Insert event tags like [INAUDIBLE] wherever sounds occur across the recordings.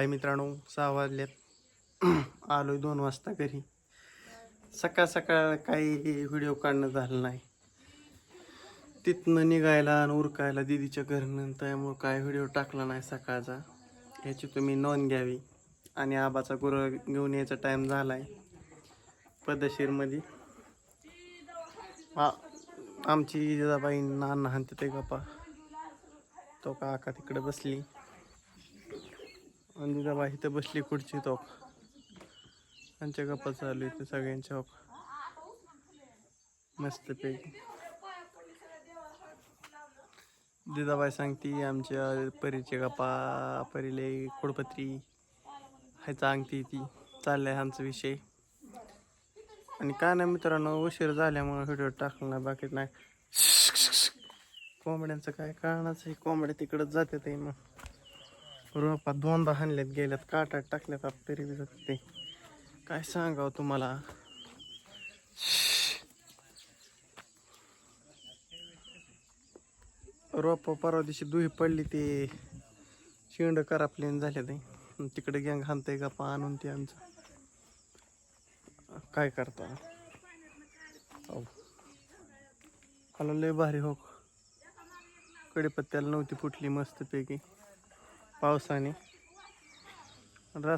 हाय मित्रांनो सहा वाजल्यात [CLEARS THROAT] आलोय दोन वाजता घरी. सकाळ सकाळ काही व्हिडिओ काढणं झालं नाही. तिथनं निघायला आणि उरकायला दिदीच्या घरनं त्यामुळं काय व्हिडिओ टाकला नाही सकाळचा. याची तुम्ही नोंद घ्यावी. आणि आबाचा गुर घेऊन यायचा टाईम झाला आहे पदशीरमध्ये आमची जिजाबाई नाना हाणते ते गप्पा. तो काका तिकडे बसली. आणि इथं बसली खुर्ची तो त्यांच्या गप्पा चालू आहे सगळ्यांच्या मस्त मस्तपैकी दिदाबाई सांगती आमच्या परीचे गप्पा परीले कुडपत्री हायचा अंगठी ती. चाललाय आमचा विषय. आणि काय नाही मित्रांनो उशीर झाल्यामुळे व्हिडिओ टाकला नाही बाकी नाही. कोंबड्यांचं काय कारणाचं आहे? कोंबड्या तिकडंच जाते ते मग. रोपात दोनदा हाणल्यात गेल्यात काटात टाकल्यात आप तरी बी ते काय सांगावं तुम्हाला? रोप परवा दिवशी दुही पडली ते. शेंड करापलेन झाले ते तिकडे गँग हाणतंय का पा आणून ते आमचं. काय करता? हो मला लय भारी हो कडेपत्त्याला नव्हती फुटली मस्तपैकी. पावसाने.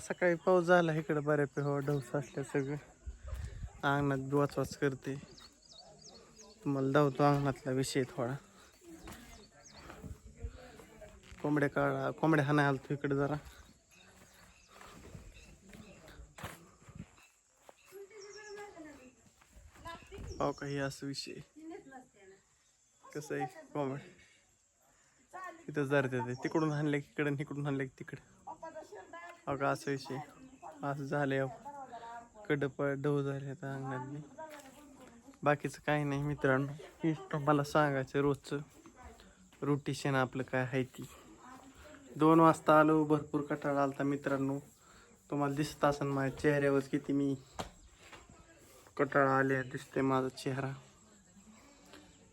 सकाळी पाऊस झाला इकडं बऱ्यापैकी हो, हवा ढवस असल्या सगळं. अंगणात वाचवाच करते. तुम्हाला धावतो अंगणातला विषय थोडा. कोंबड्या काढा कोंबड्या हाणा आलतो इकडे जरा. पाव काही असं विषय. कसं आहे कोंबड्या? तिथं जरते ते. तिकडून हाणले की इकडे इकडून हाणले की तिकडे. अगं असं विषय. असं झालंय कडप डव झाले आता अंगणातली. बाकीचं काही नाही मित्रांनो. हेच तुम्हाला सांगायचं रोजचं. रोटेशन आपलं काय आहे ती. दोन वाजता आलो भरपूर कटाळा आलता मित्रांनो. तुम्हाला दिसत असेल माझ्या चेहऱ्यावर किती मी कटाळा आले दिसते माझा चेहरा.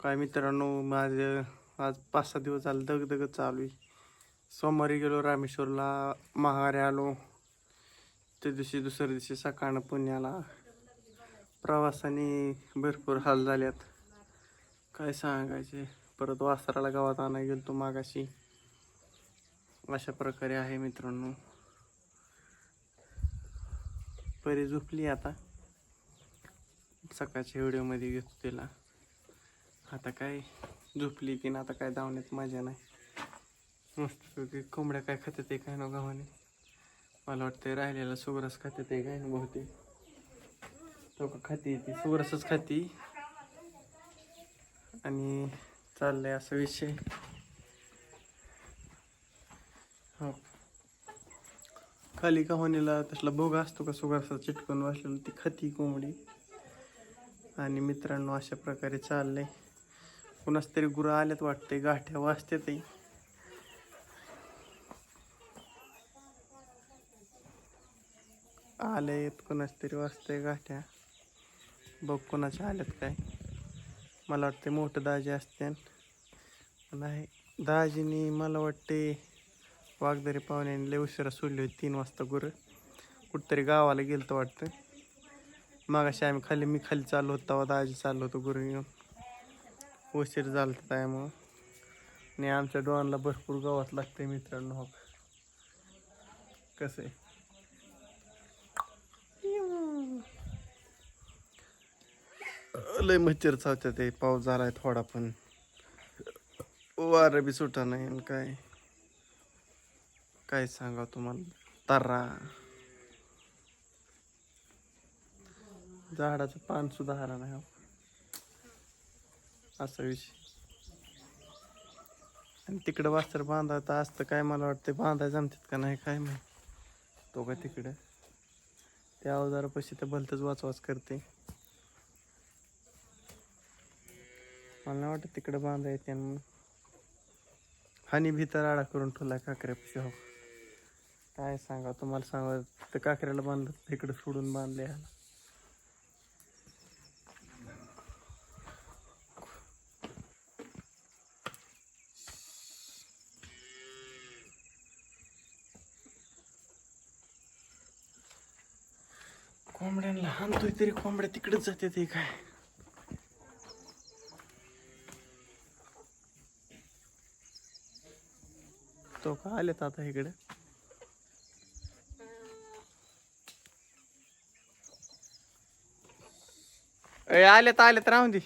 काय मित्रांनो माझं आज पाच सहा दिवस झालं दगदगत चालू आहे. सोमवारी गेलो रामेश्वरला महागारी आलो. त्या दिवशी दुसऱ्या दिवशी सकाळनं पुण्याला. प्रवासाने भरपूर हाल झाल्यात. काय सांगायचे? परत वासराला गावात आणाय गेलो तो मागाशी. अशा प्रकारे आहे मित्रांनो. परी झोपली आता. सकाळच्या व्हिडिओमध्ये घेतो तिला. आता काय? झोपली की ना आता काय धावण्यात मजा नाही. मस्त कोंबड्या काय खाते ते काय ना गावाने मला वाटतं राहिलेला सुगरस खाते ते काय ना बहुते तो का खाते ती सुगरसच खाती. आणि चाललंय असा विषय. हो. खाली कहाणीला तसला भोग असतो का? सुगरसा चिटकून बसलेला ती खाती कोंबडी. आणि मित्रांनो अशा प्रकारे चाललंय. कुणाच तरी गुरं आल्यात वाटते गाठ्या वाजते ते आलेत कुणाच तरी वाजते गाठ्या. बघ कोणाच्या आल्यात काय. मला वाटते मोठं दाजी असते नाही दाजीनी मला वाटते वाघदरी पाहुण्याने लय उशिरा सोडली होती तीन वाजता गुरं. कुठतरी गावाला गेलं तर वाटतं. मागाशी आम्ही खाली मी खाली चाललो होतो तेव्हा दाजी चाललो होतो गुरु घेऊन. उशीर झाला होता त्यामुळं. आणि आमच्या डोळ्यांना भरपूर गवत लागते मित्रांनो हो कसं आहे? लय मच्छर चावत्या ते पाऊस झालाय थोडा पण. वारं बी सुटा नाही आणि काय? काय सांगा तुम्हाला? तर्रा झाडाचं पान सुद्धा हरा नाही हो. असा विषय. आणि तिकडं वास्तर बांधायचं असतं काय मला वाटतं बांधाय जमतात का नाही काय माहिती. तो का तिकडं. त्या अवजारापाशी तर भलतंच वाचवाच करते. मला नाही वाटत तिकडं बांधा येते आणि मग. हानी भीतर आडा करून ठेवला काकऱ्यापाशी हो. काय सांगा तुम्हाला सांगा तर काकऱ्याला बांधलं तिकडं सोडून बांधले ह्याला. कोंबड्यांना हाणतोय तरी कोंबड्या तिकडेच जाते ते काय? तो का आलेत आता इकडे? ए आलेत आलेत राहून दे.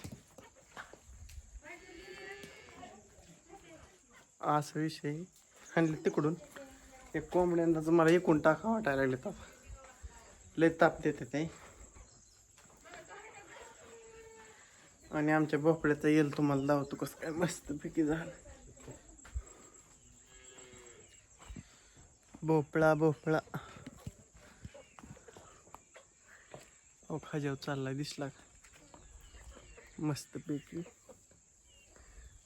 असं विषय आणले तिकडून. एक कोंबड्यांना मला एकूण टाका वाटायला लागले आता. लय ताप देते ते आणि आमच्या भोपळ्याचा येईल तुम्हाला लावतो कसं काय मस्त पैकी झालं. भोपळा भोपळा. अहो खाजाव चाललाय दिसला का? मस्त पैकी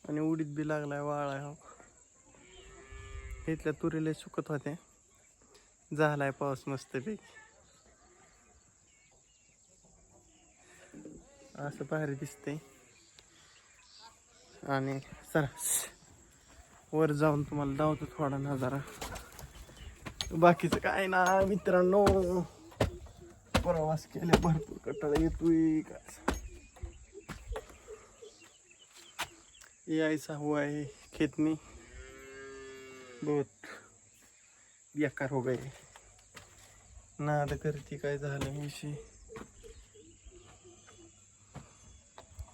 आणि उडीत बी लागलाय वाळाय हो. इथल्या तुरीला सुकत होते. झालाय पाऊस मस्त असं भारी दिसतंय. आणि सरस वर जाऊन तुम्हाला दावतो थोडा नजारा. बाकीचं काय ना मित्रांनो. प्रवास केल्या भरपूर कटाळा येतोय. काय ये ऐसा हुआ है खेत बहुत बेकार हो गए. नाद करती काय झालं विषय.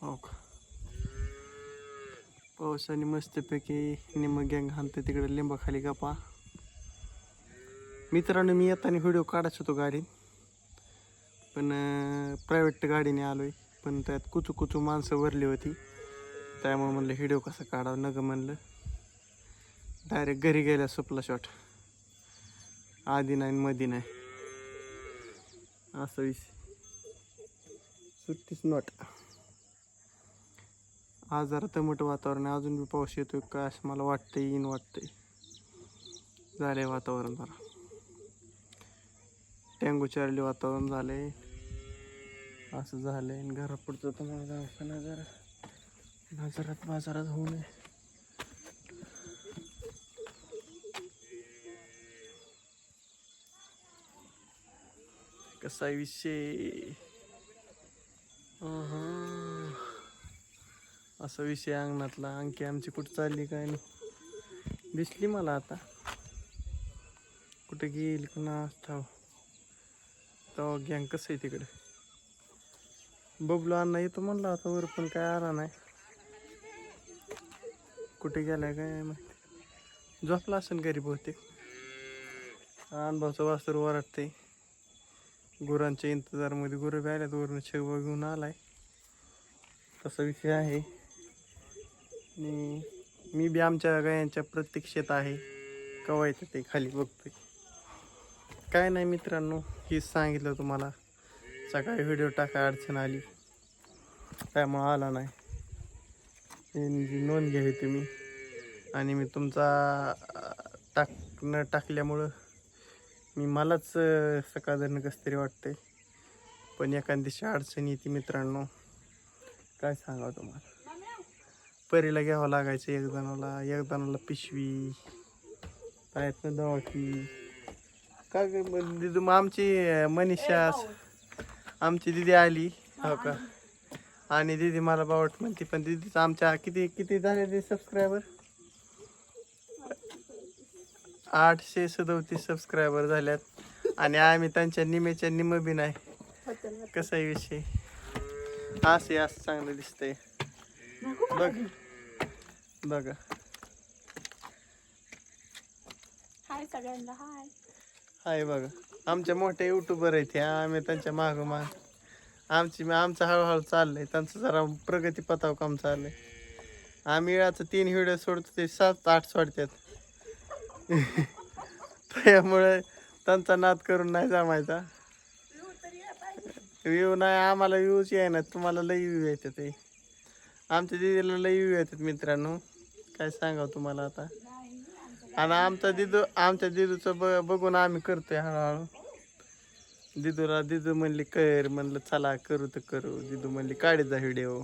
हो का पावसाने मस्तपैकी निम गँग हाणते तिकडे लिंबाखाली गपा मित्रांनो मी येताना व्हिडिओ काढायच होतो गाडीत पण प्रायव्हेट गाडीने आलोय पण त्यात कुचू कुचू माणसं भरली होती. त्यामुळे म्हणलं व्हिडिओ कसा काढावं नग म्हणलं. डायरेक्ट घरी गेल्या सुपला शॉट आधी नाही मधी नाही. असं विषय. सुट्टीच नॉट आज जरा दमट वातावरण आहे. अजून बी पाऊस येतोय का असं मला वाटतंय येईन वाटतंय. झालंय वातावरण जरा. टँगो चारले वातावरण झालंय. असं झालंय. आणि घरापुढचं तर मला दवाखाना जरा बाजारात बाजारात होऊ नये. कसा आहे विषय? असा विषय अंगणातला. अंकी आमची कुठं चालली काय नाही. दिसली मला आता. कुठे गेली कुणा ठाव तो गँग कसं आहे तिकडे? बबलू अण्णा येतो म्हणला आता वर पण काय आला नाही. कुठे गेलाय काय माहिती. झोपला असेल घरी बहुतेक. अनुभवचं वास्तूर वरटते गुरांच्या इंतजारमध्ये गुरं बी आल्यात वरून शेगवा घेऊन आलाय. तसा विषय आहे. आणि मी बी आमच्या गायांच्या प्रतीक्षेत आहे. कवायचं येतं ते खाली बघतोय. काय नाही मित्रांनो हेच सांगितलं तुम्हाला. सकाळी व्हिडिओ टाका अडचण आली. त्यामुळं आला नाही. नोंद घ्यावी तुम्ही आणि मी तुमचा टाक न टाकल्यामुळं मी मलाच अं, कसं तरी वाटतंय. पण एखाद दिवशी अडचण येते मित्रांनो. काय सांगावं तुम्हाला? परीला घ्यावं हो लागायचं एक जणाला एक जणाला पिशवी पायातनं दवाखी का ग दिदू मग आमची मनीषा आमची दिदी आली हो का? आणि दिदी मला बावट म्हणते पण दिदीचं आमच्या किती किती झाले ते सबस्क्रायबर आठशे सदोतीस सबस्क्रायबर झाल्यात. आणि आम्ही त्यांच्या निमेच्या निम बी नाही. कसा आहे विषय. असे असं चांगलं दिसतंय. बघ. बघा. हाय सगळ्यांना हाय. हाय बघा. आमच्या मोठ्या युट्यूबर आहेत ह्या आम्ही त्यांच्या माग माग. आमची आमचं हळूहळू चाललंय. त्यांचं जरा प्रगती पथाव काम चाललंय. आम्ही वेळाचं तीन व्हिडिओ सोडतो ते सात आठ सोडतात. त्यामुळे त्यांचा नाद करून नाही जमायचा. व्ह्यू नाही आम्हाला व्ह्यूच ना तुम्हाला लई व्ह्यू येतात ते आमच्या दिदीला लई व्ह्यू येतात मित्रांनो. काय सांगावं तुम्हाला आता? आणि आमचा दिदू आमच्या दिदूचं ब बघून आम्ही करतोय हळूहळू. दिदूला दिदू म्हणली कर म्हणलं चला करू तर करू. दिदू म्हणली काढी जा व्हिडिओ.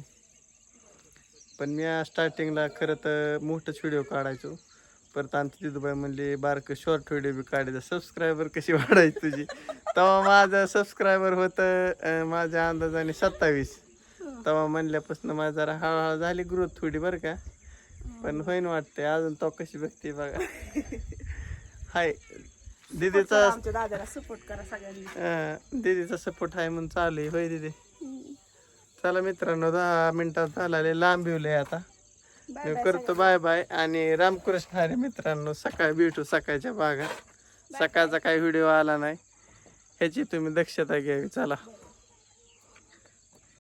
पण मी स्टार्टिंगला खरं तर मोठंच व्हिडिओ काढायचो. परत आमची दिदूबाई म्हणली बारकं शॉर्ट व्हिडिओ बी काढायचा सबस्क्रायबर कशी वाढायची तुझी? तेव्हा माझं सबस्क्रायबर होतं माझ्या अंदाजाने सत्तावीस. तेव्हा म्हणल्यापासून माझा जरा हळूहळू झाली ग्रोथ थोडी बरं का. पण होईन वाटते अजून तो कशी बघते बघा. हाय. दीदीचा आमच्या दादाला सपोर्ट करा सगळ्यांनी. अं, दीदीचा सपोर्ट आहे म्हणून चालू आहे. होय दीदी. चला मित्रांनो दहा मिनिटात झालेले लांब येऊलंय आता. मी करतो बाय बाय आणि रामकृष्ण हरे मित्रांनो सकाळी भेटू सकाळच्या भागात. सकाळचा काही व्हिडिओ आला नाही. ह्याची तुम्ही दक्षता घ्यावी. चला.